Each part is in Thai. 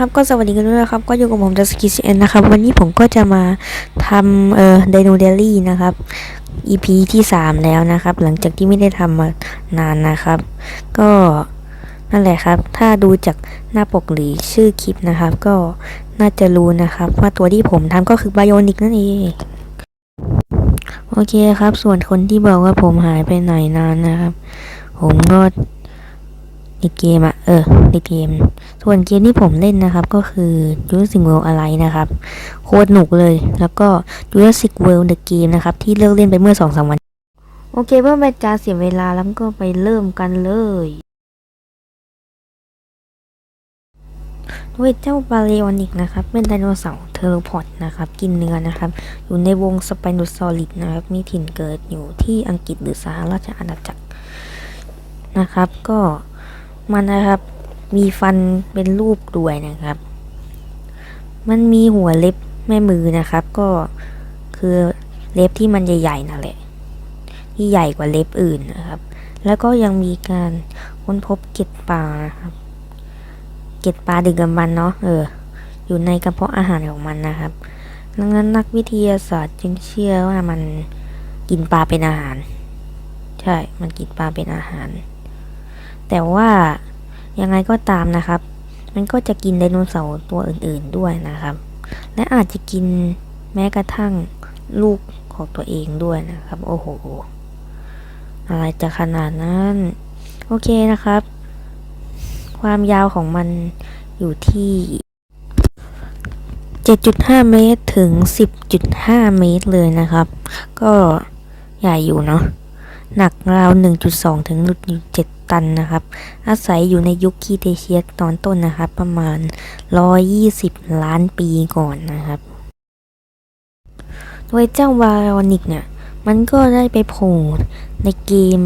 ครับก็สวัสดีกันด้วยนะครับ ก็อยู่กับผมดัสกิสเนนะครับ วันนี้ผมก็จะมาทำเอ่อไดโนเดลี่นะครับ EP ที่ 3 แล้วนะครับ หลังจากที่ไม่ได้ทำมานานนะครับ ก็นั่นแหละครับ ถ้าดูจากหน้าปกหรือชื่อคลิปนะครับ ก็น่าจะรู้นะครับ ว่าตัวที่ผมทำก็คือไบโอนิกนั่นเองโอเคครับ ส่วนคนที่บอกว่าผมหายไปไหนนานนะครับ ผมก็ ในเกมอะเออในเกม ส่วนเกมที่ผมเล่นนะครับ ก็คือ Jurassic World อะไรนะครับ โคตรหนุกเลย แล้วก็ Jurassic World The Game นะครับ ที่เลิกเล่นไปเมื่อสองสามวัน โอเคเพื่อไม่จะเสียเวลาแล้วก็ไปเริ่มกันเลยด้วยเจ้าบาเลออนิกนะครับ เป็นไดโนเสาร์เทอร์พอดนะครับ กินเนื้อนะครับ อยู่ในวงสไปโนซอลิดนะครับ มีถิ่นเกิดอยู่ที่อังกฤษหรือสหราชอาณาจักรนะครับ ก็ มันนะครับ มีฟันเป็นรูปด้วยนะครับ มันมีหัวเล็บแม่มือนะครับ ก็คือเล็บที่มันใหญ่ๆนั่นแหละ ที่ใหญ่กว่าเล็บอื่นนะครับ แล้วก็ยังมีการค้นพบเกล็ดปลานะครับ เกล็ดปลาดึกดำบรรเนาะเออ อยู่ในกระเพาะอาหารของมันนะครับดังนั้นนักวิทยาศาสตร์จึงเชื่อว่ามันกินปลาเป็นอาหาร ใช่ มันกินปลาเป็นอาหาร แต่ว่ายังไงก็ตามนะครับ มันก็จะกินไดโนเสาร์ตัวอื่นๆด้วยนะครับ และอาจจะกินแม้กระทั่งลูกของตัวเองด้วยนะครับ โอ้โห อะไรจะขนาดนั้น โอเคนะครับ ความยาวของมันอยู่ที่ 7.5 เมตรถึง 10.5 เมตรเลยนะครับ ก็ใหญ่อยู่เนาะ หนักราว 1.2 ถึง1.7 ตันนะครับ อาศัยอยู่ในยุคคีเทเชียสตอนต้นนะครับ ประมาณ 120 ล้านปีก่อนนะครับ โดยเจ้าวารอนิกเนี่ย มันก็ได้ไปโผล่ในเกม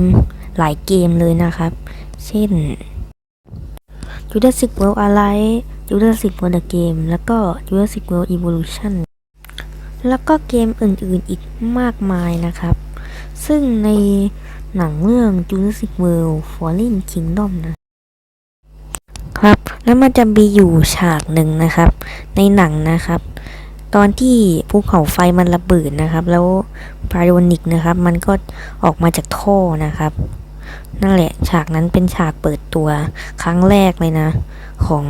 หลายเกมเลยนะครับ เช่น Jurassic World Alive Jurassic World The Game แล้วก็ Jurassic World Evolution แล้วก็เกมอื่นๆอีกมากมายนะครับ ซึ่งใน หนังเรื่อง Jurassic World Fallen Kingdom นะครับ แล้วมันจะมีอยู่ฉากหนึ่งนะครับ ในหนังนะครับ ตอนที่ภูเขาไฟมันระเบิดนะครับ แล้วพาโรนิกนะครับ มันก็ออกมาจากท่อนะครับ นั่นแหละฉากนั้นเป็นฉากเปิดตัวครั้งแรกเลยนะ ของ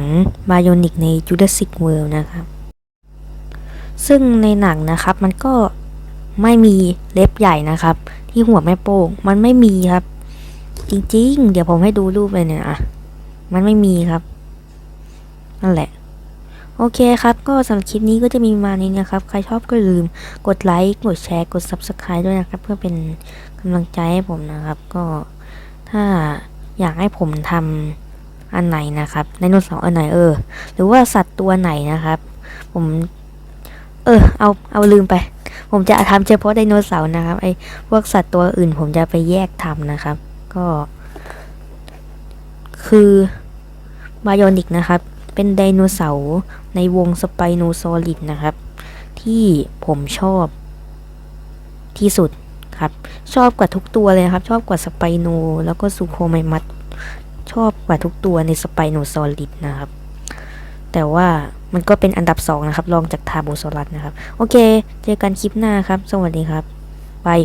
บ i โอนิกใน Jurassic World นะครับ ซึ่งในหนังนะครับมันก็ ไม่มีเล็บใหญ่นะครับ ที่หัวแม่โป้งมันไม่มีครับ จริงๆ เดี๋ยวผมให้ดูรูปเลยเนี่ยอะมันไม่มีครับ นั่นแหละ โอเคครับ ก็สำหรับคลิปนี้ก็จะมีมาณนี้นะครับ ใครชอบก็ลืมกดไลค์กดแชร์กด Subscribe ด้วยนะครับ เพื่อเป็นกำลังใจให้ผมนะครับ ก็ถ้าอยากให้ผมทำอันไหนนะครับไดโนเสาร์อันไหนเออ หรือว่าสัตว์ตัวไหนนะครับ ผม เออ เอาเอาลืมไป ผมจะทำเฉพาะไดโนเสาร์นะครับ ไอพวกสัตว์ตัวอื่นผมจะไปแยกทำนะครับ ก็ คือบายอนิกนะครับ เป็นไดโนเสาร์ในวงสไปโนซอลิดนะครับ ที่ผมชอบที่สุดครับ ชอบกว่าทุกตัวเลยครับ ชอบกว่าสไปโน แล้วก็ซูโคไมมัสชอบกว่าทุกตัวในสไปโนซอลิดนะครับ แต่ว่า มันก็เป็นอันดับสองนะครับรองจากทาโบซอรัสนะครับ โอเค เจอกันคลิปหน้าครับ สวัสดีครับ บาย